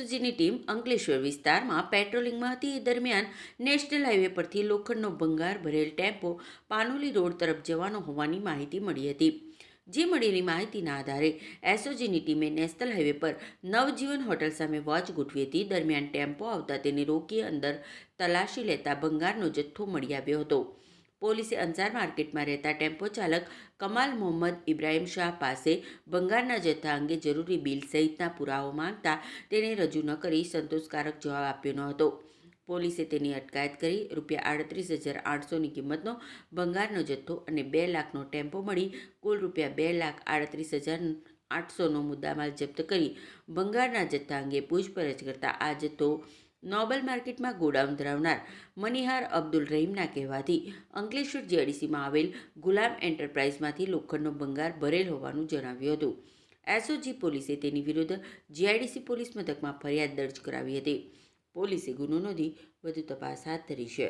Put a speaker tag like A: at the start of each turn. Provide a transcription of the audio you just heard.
A: એસઓજીની team Ankleshwar વિસ્તારમાં પેટ્રોલિંગમાં હતી. એ દરમિયાન નેશનલ હાઈવે પરથી લોખંડનો ભંગાર ભરેલ ટેમ્પો પાનોલી રોડ તરફ જવાનો હોવાની માહિતી મળી હતી. જે મળેલી માહિતીના આધારે એસઓજીની ટીમે નેશનલ હાઈવે પર નવજીવન હોટલ સામે વોચ ગોઠવી હતી. દરમિયાન ટેમ્પો આવતા તેને રોકી અંદર તલાશી લેતા ભંગારનો જથ્થો મળી આવ્યો હતો. પોલીસે અંસાર માર્કેટમાં રહેતા ટેમ્પો ચાલક કમાલ મોહમ્મદ ઇબ્રાહિમ શાહ પાસે ભંગારના જથ્થા અંગે જરૂરી બિલ સહિતના પુરાવો માંગતા તેણે રજૂ ન કરી સંતોષકારક જવાબ આપ્યો ન હતો. પોલીસે તેની અટકાયત કરી રૂપિયા આડત્રીસ હજાર આઠસોની કિંમતનો ભંગારનો જથ્થો અને બે લાખનો ટેમ્પો મળી કુલ રૂપિયા બે લાખ આડત્રીસ હજાર આઠસોનો મુદ્દામાલ જપ્ત કરી ભંગારના જથ્થા અંગે પૂછપરછ કરતા આ જથ્થો નોબલ માર્કેટમાં ગોડાઉન ધરાવનાર મનિહાર અબ્દુલ રહીમના કહેવાથી અંકલેશ્વર જીઆઈડીસીમાં આવેલ ગુલામ એન્ટરપ્રાઇઝમાંથી લોખંડનો ભંગાર ભરેલ હોવાનું જણાવ્યું હતું. એસઓજી પોલીસે તેની વિરુદ્ધ જીઆઈડીસી પોલીસ મથકમાં ફરિયાદ દર્જ કરાવી હતી. પોલીસે ગુનો નોંધી વધુ તપાસ હાથ ધરી છે.